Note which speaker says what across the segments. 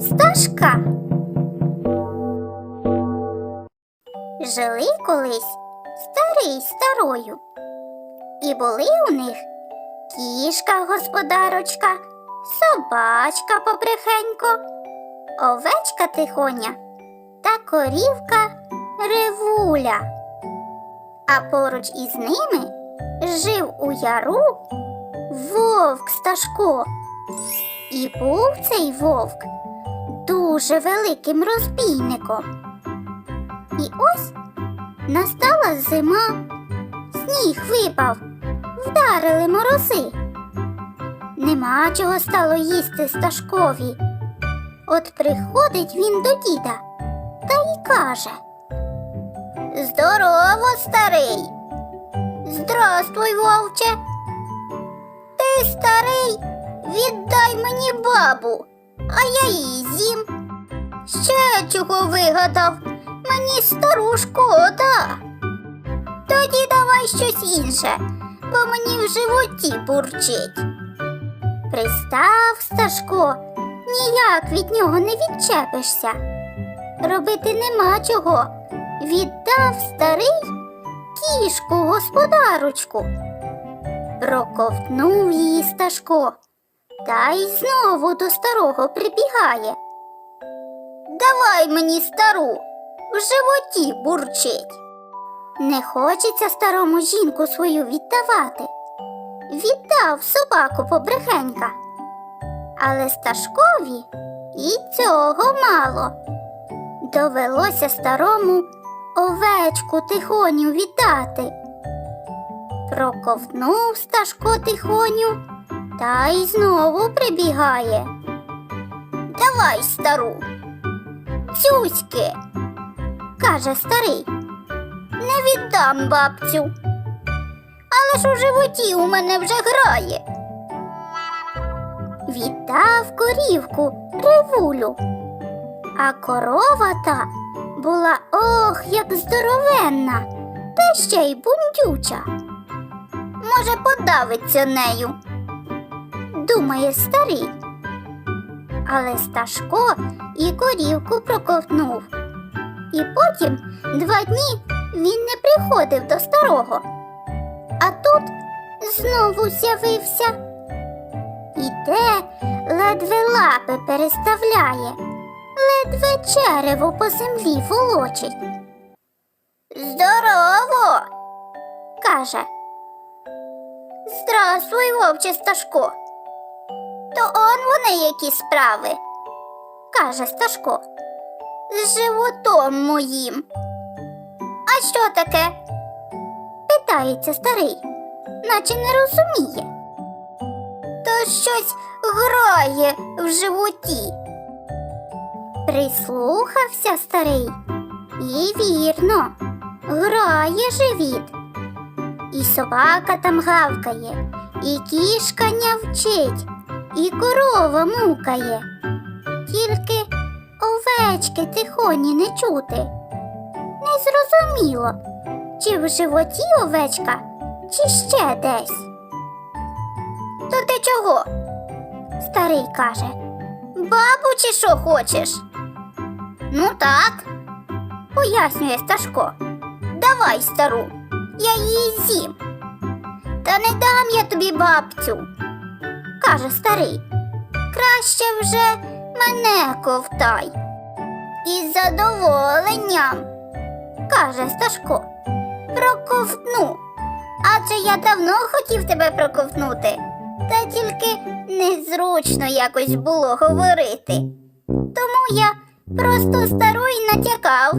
Speaker 1: Сташка. Жили колись старий старою. І були у них кішка господарочка, собачка поприхенько, овечка тихоня та корівка ревуля. А поруч із ними жив у яру вовк Сташко. І був цей вовк дуже великим розбійником. І ось настала зима, сніг випав, вдарили морози. Нема чого стало їсти Сташкові. От приходить він до діда та й каже Здорово, старий. Здрастуй, вовче. Ти старий, віддай мені бабу, а я її з'їм. Ще чого вигадав, мені стару шкода. Тоді давай щось інше, бо мені в животі бурчить. Пристав Сташко, ніяк від нього не відчепишся. Робити нема чого. Віддав старий кішку господарочку. Проковтнув її Сташко, та й знову до старого прибігає. Давай мені стару, в животі бурчить. Не хочеться старому жінку свою віддавати. Віддав собаку побрехенька. Але Сташкові і цього мало. Довелося старому овечку тихоню віддати. Проковтнув Сташко тихоню та й знову прибігає. Давай, стару. Цюськи, каже старий. Не віддам бабцю. Але ж у животі у мене вже грає. Віддав корівку ревулю. А корова та була ох, як здоровенна, та ще й бундюча. Може, подавиться нею, думає старий. Але Сташко і корівку проковтнув. І потім два дні він не приходив до старого. А тут знову з'явився. Іде, ледве лапи переставляє, ледве черево по землі волочить. Здорово, каже. Здравствуй, вовче Сташко. То он вони які справи, каже Сташко. З животом моїм. А що таке? питається старий, наче не розуміє. То щось грає в животі. Прислухався старий. І вірно, грає живіт. І собака там гавкає, і кішка нявчить, і корова мукає. Тільки овечки тихоні не чути. Незрозуміло, чи в животі овечка, чи ще десь. То ти чого? Старий каже. Бабу, чи що хочеш? Ну так, пояснює Сташко. Давай, стару, я її з'їм. Та не дам я тобі бабцю, каже старий. Краще вже мене ковтай. Із задоволенням, каже Сташко. Проковтну. Адже я давно хотів тебе проковтнути, та тільки незручно якось було говорити. Тому я просто стару й натякав.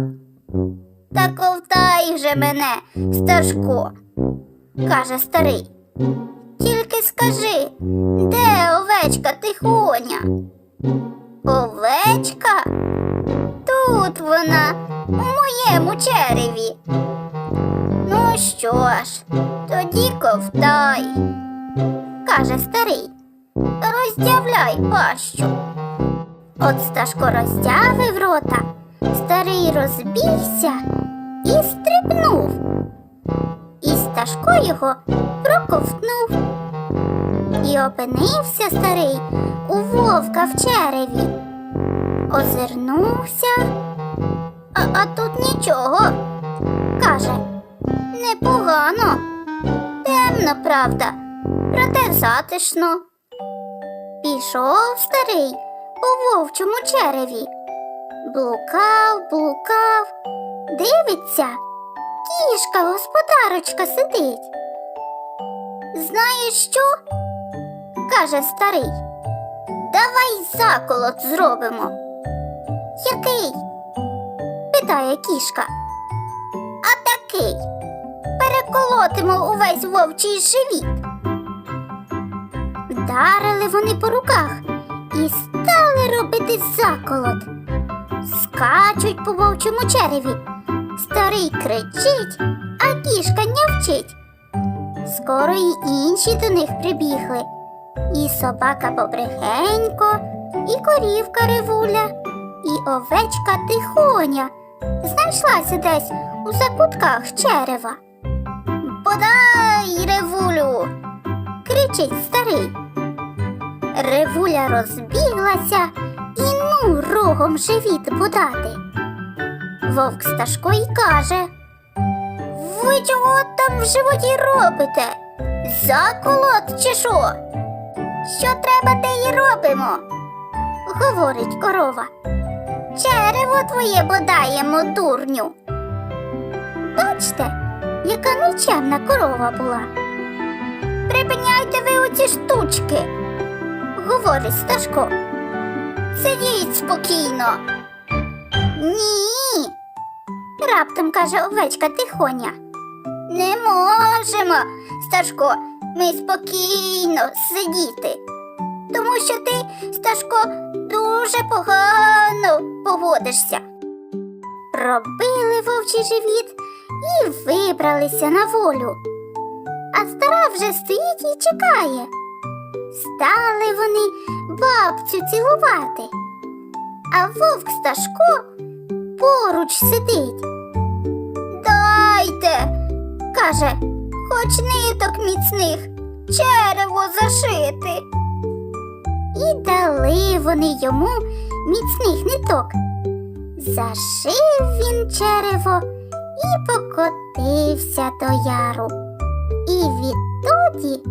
Speaker 1: Та ковтай же мене, Сташко, каже старий. Тільки скажи, де овечка тихоня? Овечка? Тут вона, у моєму череві. Ну що ж, тоді ковтай, каже старий. Роздявляй пащу. От Сташко роздявив рота, старий розбігся і стрибнув. І Сташко його проковтнув. І опинився старий у вовка в череві. Озирнувся, а, а тут нічого. Каже, непогано, темно, правда, проте затишно. Пішов старий у вовчому череві. Блукав, блукав, дивиться, кішка господарочка сидить. Знаєш що? каже старий. Давай заколот зробимо. Який? питає кішка. А такий. Переколотимо увесь вовчий живіт. Вдарили вони по руках і стали робити заколот. Скачуть по вовчому череві. Старий кричить, а кішка нявчить. Скоро й інші до них прибігли. І собака Бобрихенько, і корівка Ревуля, і овечка Тихоня знайшлася десь у закутках черева. Подай, Ревулю, кричить старий. Ревуля розбіглася і ну рогом живіт подати. Вовк Сташко й каже. Ви чого там в животі робите? Заколот чи що? Що треба, те й робимо, говорить корова. Черево твоє бодаємо, дурню. Бачте, яка нечемна корова була. Припиняйте ви оці штучки, говорить Сташко. Сидіть спокійно. Ні. Раптом каже овечка тихоня. Не можемо, Сташко, ми спокійно сидіти. Тому що ти, Сташко, дуже погано поводишся. Пробили вовчий живіт і вибралися на волю. А стара вже стоїть і чекає. Стали вони бабцю цілувати. А вовк Сташко поруч сидить. Каже, хоч ниток міцних, черево зашити. І дали вони йому міцних ниток. Зашив він черево і покотився до яру. І відтоді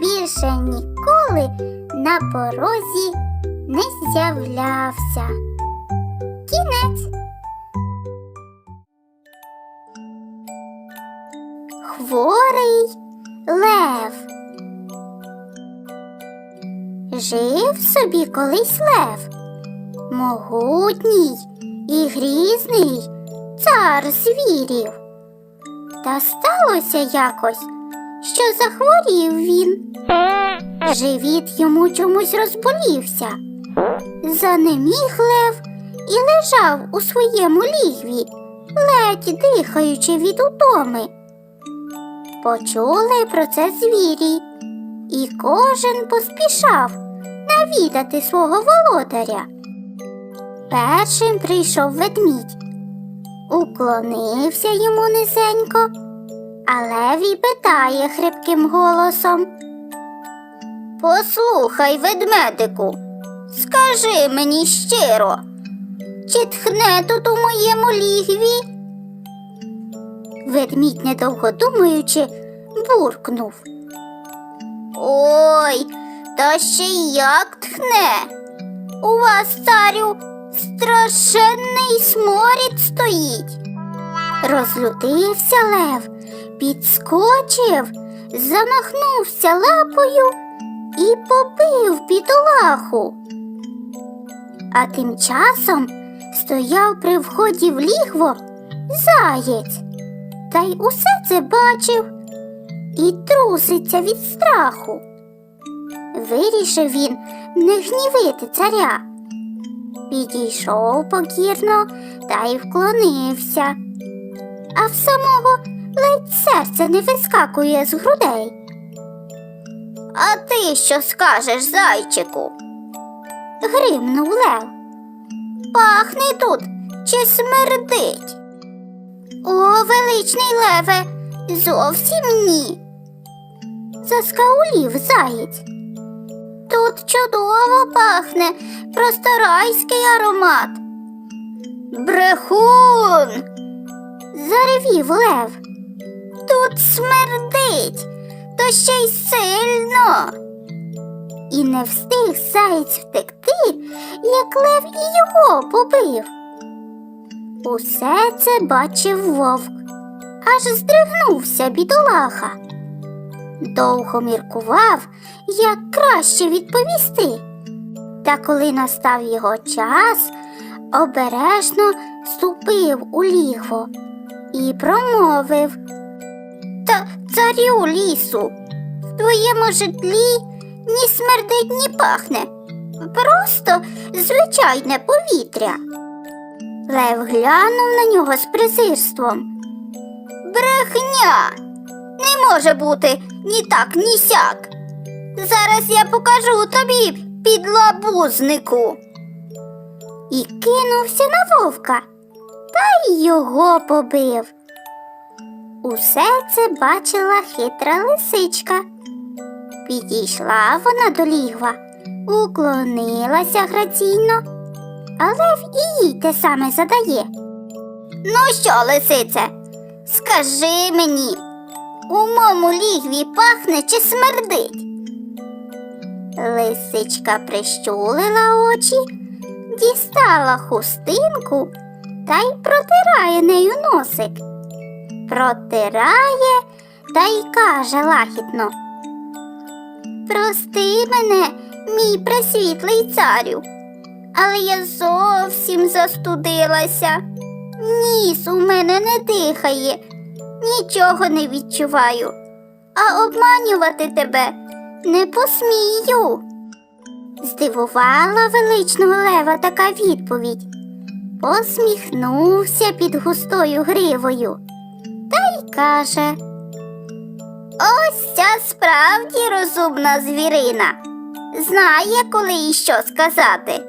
Speaker 1: більше ніколи на порозі не з'являвся. Хворий лев. Жив собі колись лев, могутній і грізний цар звірів. Та сталося якось, що захворів він. Живіт йому чомусь розболівся. Занеміг лев і лежав у своєму лігві, ледь дихаючи від утоми. Почули про це звірі, і кожен поспішав навідати свого володаря. Першим прийшов ведмідь, уклонився йому низенько, а левій питає хрипким голосом. Послухай, ведмедику, скажи мені щиро, чи тхне тут у моєму лігві? Ведмідь, недовго думаючи, буркнув. Ой, та ще як тхне. У вас, царю, страшенний сморід стоїть. Розлютився лев, підскочив, замахнувся лапою і побив бідолаху. А тим часом стояв при вході в лігво заєць, та й усе це бачив і труситься від страху. Вирішив він не гнівити царя. підійшов покірно та й вклонився. А в самого ледь серце не вискакує з грудей. А ти що скажеш, зайчику? гримнув Лев. Пахне тут чи смердить? О, величний леве, зовсім ні. Заскаулів заєць. Тут чудово пахне, просто райський аромат. Брехун. заревів лев. Тут смердить, то ще й сильно. І не встиг заєць втекти, як лев і його побив. Усе це бачив вовк, аж здригнувся бідолаха. Довго міркував, як краще відповісти. Та коли настав його час, обережно ступив у лігво і промовив Та царю лісу, в твоєму житлі ні смердить, ні пахне, просто звичайне повітря. Лев глянув на нього з презирством. Брехня! Не може бути ні так, ні сяк. Зараз я покажу тобі підлабузнику. І кинувся на вовка, та й його побив. Усе це бачила хитра лисичка. Підійшла вона до лігва, уклонилася граційно, а лев і їй те саме задає. Ну що, лисице, скажи мені, у моєму лігві пахне чи смердить? Лисичка прищулила очі, дістала хустинку та й протирає нею носик. Протирає та й каже лагідно. Прости мене, мій пресвітлий царю, але я зовсім застудилася. Ніс у мене не дихає, нічого не відчуваю, а обманювати тебе не посмію. Здивувала величного лева така відповідь. Посміхнувся під густою гривою та й каже. Ось ця справді розумна звірина. Знає, коли і що сказати.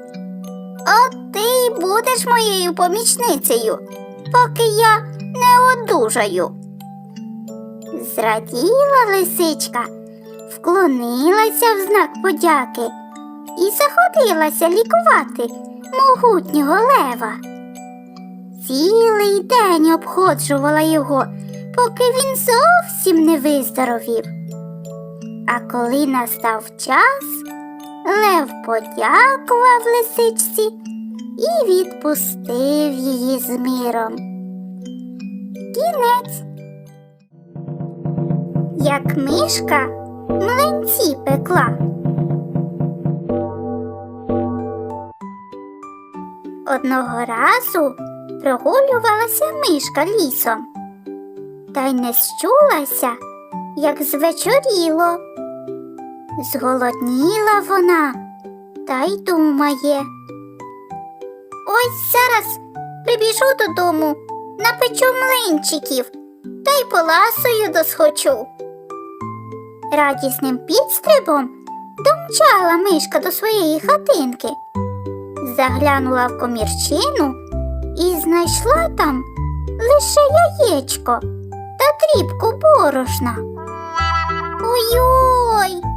Speaker 1: От ти й будеш моєю помічницею, поки я не одужаю. Зраділа лисичка, вклонилася в знак подяки і заходилася лікувати могутнього лева. Цілий день обходжувала його, поки він зовсім не виздоровів. А коли настав час, Лев подякував лисичці і відпустив її з миром. Кінець. Як мишка млинці пекла. Одного разу прогулювалася мишка лісом, та й не щулася, як звечоріло. Зголодніла вона та й думає. Ось зараз прибіжу додому, напечу млинчиків та й поласою досхочу. Радісним підстрибом домчала мишка до своєї хатинки, заглянула в комірчину і знайшла там лише яєчко та дрібку борошна. Ой-ой!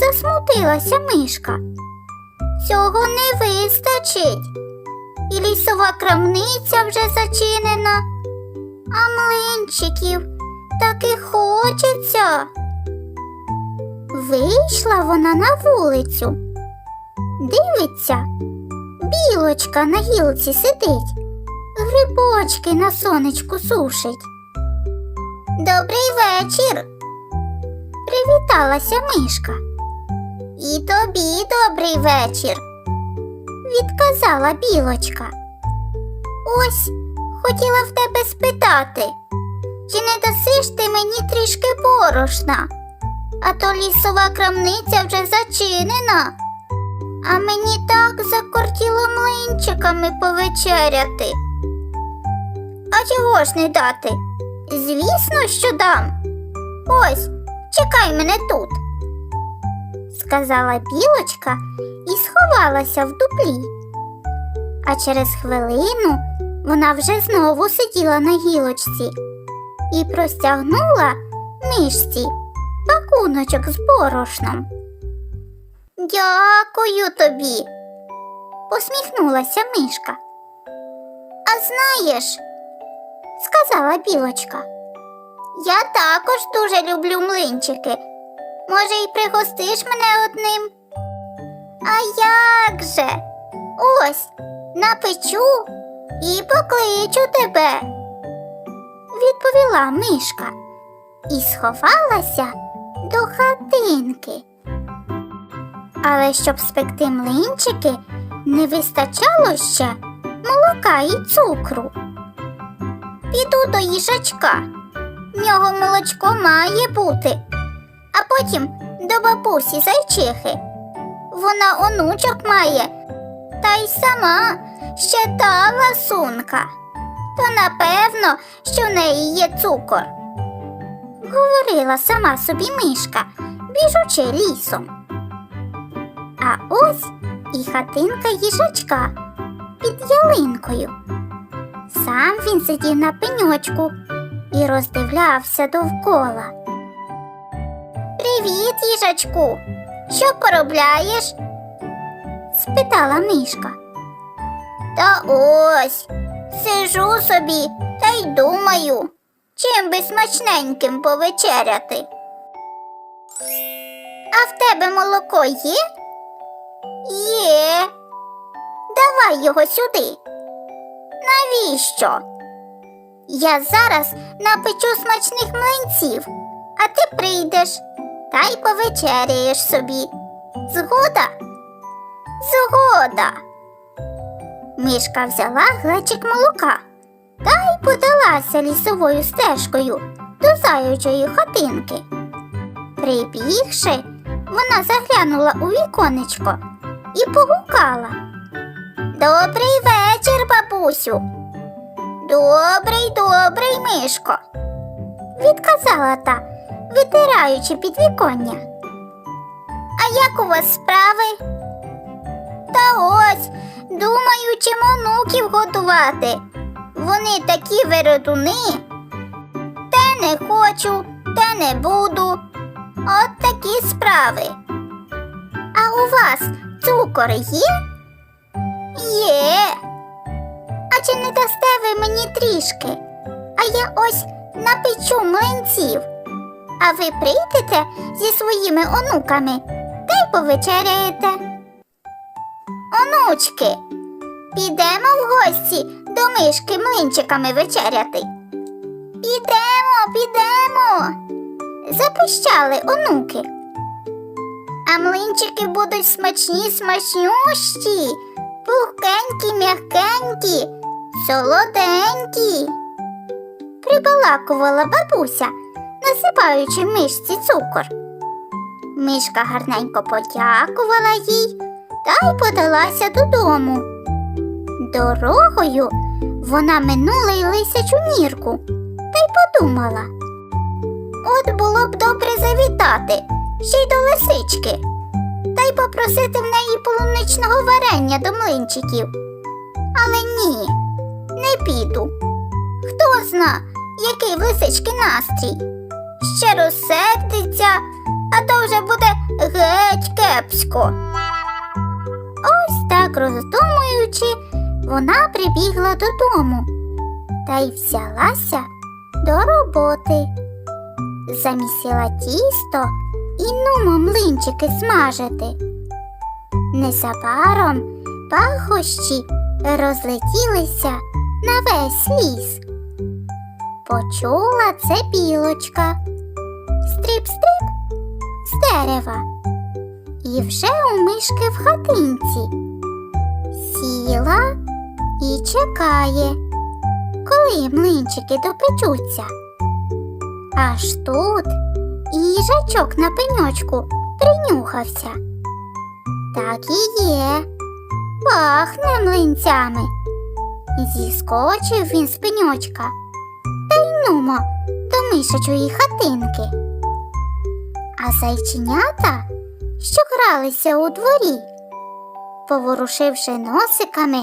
Speaker 1: Засмутилася мишка. Цього не вистачить. І лісова крамниця вже зачинена, а млинчиків таки хочеться. Вийшла вона на вулицю. Дивиться, білочка на гілці сидить, грибочки на сонечку сушить. Добрий вечір. Привіталася мишка. І тобі добрий вечір, відказала білочка. Ось хотіла в тебе спитати, чи не дасиш ти мені трішки борошна, а то лісова крамниця вже зачинена. А мені так закортіло млинчиками повечеряти. А чого ж не дати? Звісно, що дам. Ось, чекай мене тут, сказала білочка і сховалася в дуплі. А через хвилину вона вже знову сиділа на гілочці і простягнула мишці пакуночок з борошном. Дякую тобі, посміхнулася мишка. А знаєш, сказала білочка, я також дуже люблю млинчики. Може, й пригостиш мене одним? А як же? Ось напечу і покличу тебе, відповіла мишка і сховалася до хатинки. Але щоб спекти млинчики, не вистачало ще молока і цукру. Піду до їжачка. В нього молочко має бути, а потім до бабусі зайчихи. Вона онучок має, та й сама ще та ласунка. То напевно, що в неї є цукор. Говорила сама собі мишка, біжучи лісом. А ось і хатинка їжачка під ялинкою. Сам він сидів на пеньочку і роздивлявся довкола. Привіт, їжачку. Що поробляєш? спитала мишка. Та ось сижу собі та й думаю, чим би смачненьким повечеряти. А в тебе молоко є? Є. Давай його сюди. Навіщо? Я зараз напечу смачних млинців, а ти прийдеш та й повечеряєш собі. Згода? Згода. Мишка взяла глечик молока та й подалася лісовою стежкою до заючої хатинки. Прибігши, вона заглянула у віконечко і погукала. Добрий вечір, бабусю. Добрий, добрий, мишко, відказала та, витираючи підвіконня. А як у вас справи? Та ось, думаю, чим онуків годувати. Вони такі виродуни. Те не хочу, те не буду. От такі справи. А у вас цукор є? Є. А чи не дасте ви мені трішки? А я ось напечу млинців. А ви прийдете зі своїми онуками та й повечеряєте. Онучки, підемо в гості до мишки млинчиками вечеряти. Підемо, підемо. Запищали онуки. А млинчики будуть смачні, смачнющі, пухкенькі, м'якенькі, солоденькі. Прибалакувала бабуся, насипаючи мишці цукор. Мишка гарненько подякувала їй та й подалася додому. Дорогою вона минула й лисячу нірку та й подумала. От було б добре завітати ще й до лисички та й попросити в неї полуничного варення до млинчиків. Але ні, не піду. Хто зна, який в лисички настрій. Ще розсердиться, а то вже буде геть кепсько. Ось так роздумуючи, вона прибігла додому та й взялася до роботи. Замісила тісто і нумо млинчики смажити. Незабаром пахощі розлетілися на весь ліс. Почула це білочка. Стріп-стріп з дерева. І вже у мишки в хатинці. Сіла і чекає, коли млинчики допечуться. Аж тут їжачок на пеньочку принюхався. Так і є. Пахне млинцями. Зіскочив він з пеньочка. Та й нумо до мишачої хатинки. А зайченята, що гралися у дворі, поворушивши носиками,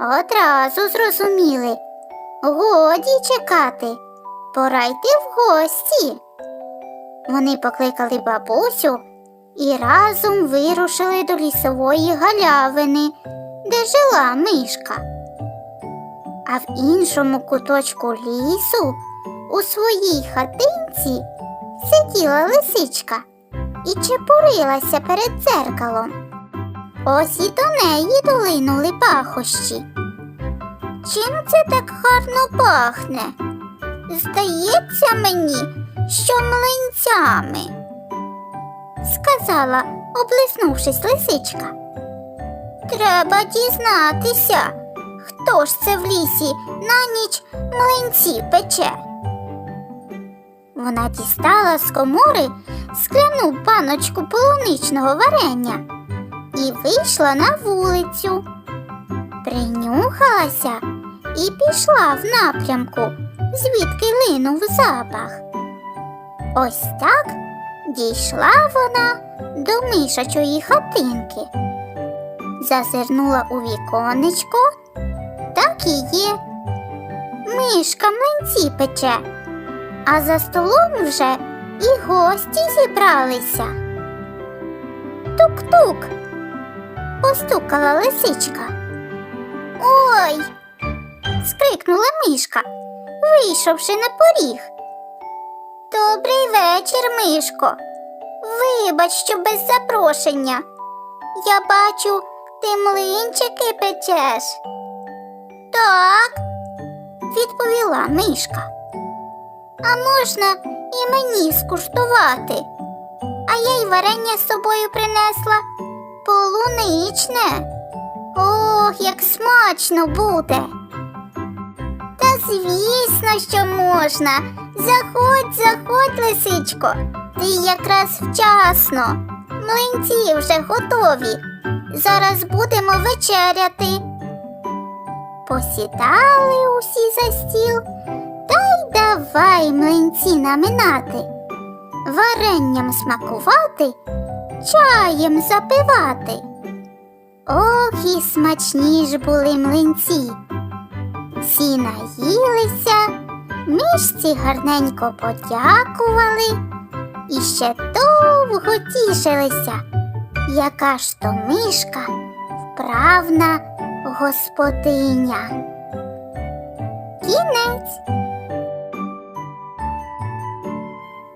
Speaker 1: одразу зрозуміли. Годі чекати, пора йти в гості. Вони покликали бабусю і разом вирушили до лісової галявини, де жила мишка. А в іншому куточку лісу у своїй хатинці сиділа лисичка і чепурилася перед дзеркалом. Ось і до неї долинули пахощі. Чим це так гарно пахне? Здається мені, що млинцями, сказала, облиснувшись лисичка. Треба дізнатися, хто ж це в лісі на ніч млинці пече. Вона дістала з комори скляну баночку полуничного варення і вийшла на вулицю принюхалася і пішла в напрямку, звідки линув запах. Ось так дійшла вона до мишачої хатинки. Зазирнула у віконечко, так і є. Мишка млинці пече, а за столом вже і гості зібралися. Тук-тук, постукала лисичка. Ой. скрикнула мишка, вийшовши на поріг. Добрий вечір, мишко. Вибач, що без запрошення. Я бачу, ти млинчики печеш. Так, відповіла мишка. А можна і мені скуштувати? А я й варення з собою принесла полуничне. Ох, як смачно буде. Та звісно, що можна. Заходь, заходь, лисичко. Ти якраз вчасно. Млинці вже готові. Зараз будемо вечеряти. Посідали усі за стіл та й давай млинці наминати, варенням смакувати, чаєм запивати. Ох, і смачні ж були млинці. Всі наїлися, мишці гарненько подякували і ще довго тішилися, яка ж то мишка вправна господиня. Кінець.